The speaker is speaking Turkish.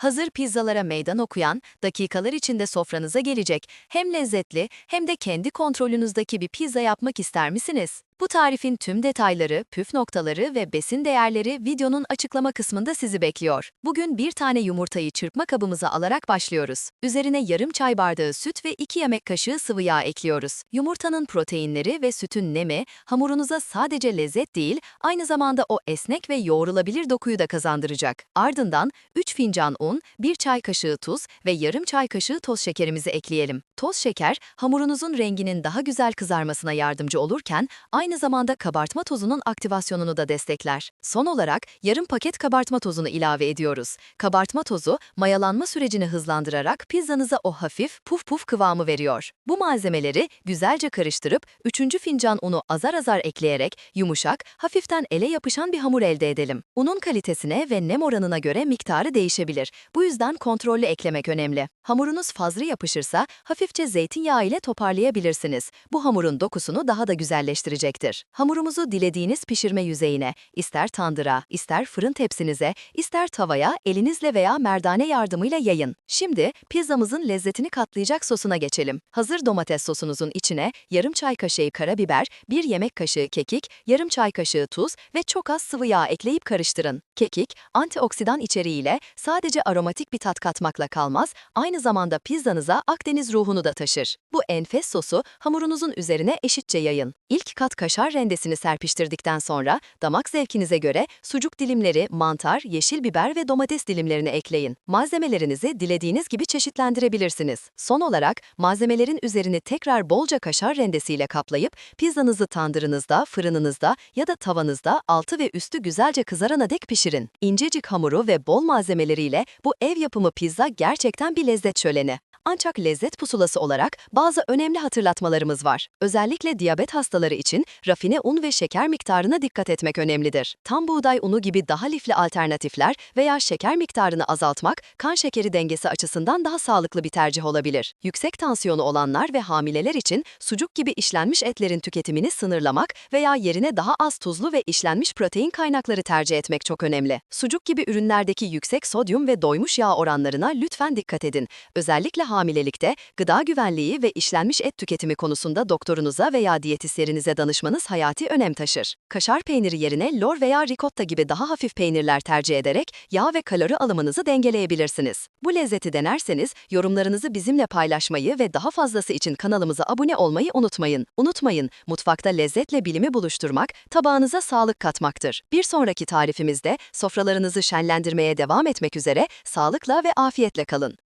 Hazır pizzalara meydan okuyan, dakikalar içinde sofranıza gelecek, hem lezzetli hem de kendi kontrolünüzdeki bir pizza yapmak ister misiniz? Bu tarifin tüm detayları, püf noktaları ve besin değerleri videonun açıklama kısmında sizi bekliyor. Bugün bir tane yumurtayı çırpma kabımıza alarak başlıyoruz. Üzerine yarım çay bardağı süt ve 2 yemek kaşığı sıvı yağ ekliyoruz. Yumurtanın proteinleri ve sütün nemi, hamurunuza sadece lezzet değil, aynı zamanda o esnek ve yoğrulabilir dokuyu da kazandıracak. Ardından 3 fincan un, 1 çay kaşığı tuz ve yarım çay kaşığı toz şekerimizi ekleyelim. Toz şeker, hamurunuzun renginin daha güzel kızarmasına yardımcı olurken, aynı zamanda kabartma tozunun aktivasyonunu da destekler. Son olarak yarım paket kabartma tozunu ilave ediyoruz. Kabartma tozu, mayalanma sürecini hızlandırarak pizzanıza o hafif, puf puf kıvamı veriyor. Bu malzemeleri güzelce karıştırıp 3. fincan unu azar azar ekleyerek yumuşak, hafiften ele yapışan bir hamur elde edelim. Unun kalitesine ve nem oranına göre miktarı değişebilir. Bu yüzden kontrollü eklemek önemli. Hamurunuz fazla yapışırsa hafifçe zeytinyağı ile toparlayabilirsiniz. Bu hamurun dokusunu daha da güzelleştirecektir. Hamurumuzu dilediğiniz pişirme yüzeyine, ister tandıra, ister fırın tepsinize, ister tavaya elinizle veya merdane yardımıyla yayın. Şimdi pizzamızın lezzetini katlayacak sosuna geçelim. Hazır domates sosunuzun içine yarım çay kaşığı karabiber, bir yemek kaşığı kekik, yarım çay kaşığı tuz ve çok az sıvı yağ ekleyip karıştırın. Kekik, antioksidan içeriğiyle sadece aromatik bir tat katmakla kalmaz, aynı zamanda pizzanıza Akdeniz ruhunu da taşır. Bu enfes sosu hamurunuzun üzerine eşitçe yayın. İlk kat kaşar rendesini serpiştirdikten sonra damak zevkinize göre sucuk dilimleri, mantar, yeşil biber ve domates dilimlerini ekleyin. Malzemelerinizi dilediğiniz gibi çeşitlendirebilirsiniz. Son olarak malzemelerin üzerini tekrar bolca kaşar rendesiyle kaplayıp pizzanızı tandırınızda, fırınınızda ya da tavanızda altı ve üstü güzelce kızarana dek pişirin. İncecik hamuru ve bol malzemeleriyle bu ev yapımı pizza gerçekten bir lezzet şöleni. Ancak lezzet pusulası olarak bazı önemli hatırlatmalarımız var. Özellikle diyabet hastaları için rafine un ve şeker miktarına dikkat etmek önemlidir. Tam buğday unu gibi daha lifli alternatifler veya şeker miktarını azaltmak kan şekeri dengesi açısından daha sağlıklı bir tercih olabilir. Yüksek tansiyonu olanlar ve hamileler için sucuk gibi işlenmiş etlerin tüketimini sınırlamak veya yerine daha az tuzlu ve işlenmiş protein kaynakları tercih etmek çok önemli. Sucuk gibi ürünlerdeki yüksek sodyum ve doymuş yağ oranlarına lütfen dikkat edin. Özellikle hamilelikte gıda güvenliği ve işlenmiş et tüketimi konusunda doktorunuza veya diyetisyeninize danışmanız hayati önem taşır. Kaşar peyniri yerine lor veya ricotta gibi daha hafif peynirler tercih ederek yağ ve kalori alımınızı dengeleyebilirsiniz. Bu lezzeti denerseniz yorumlarınızı bizimle paylaşmayı ve daha fazlası için kanalımıza abone olmayı unutmayın. Unutmayın, mutfakta lezzetle bilimi buluşturmak, tabağınıza sağlık katmaktır. Bir sonraki tarifimizde sofralarınızı şenlendirmeye devam etmek üzere sağlıkla ve afiyetle kalın.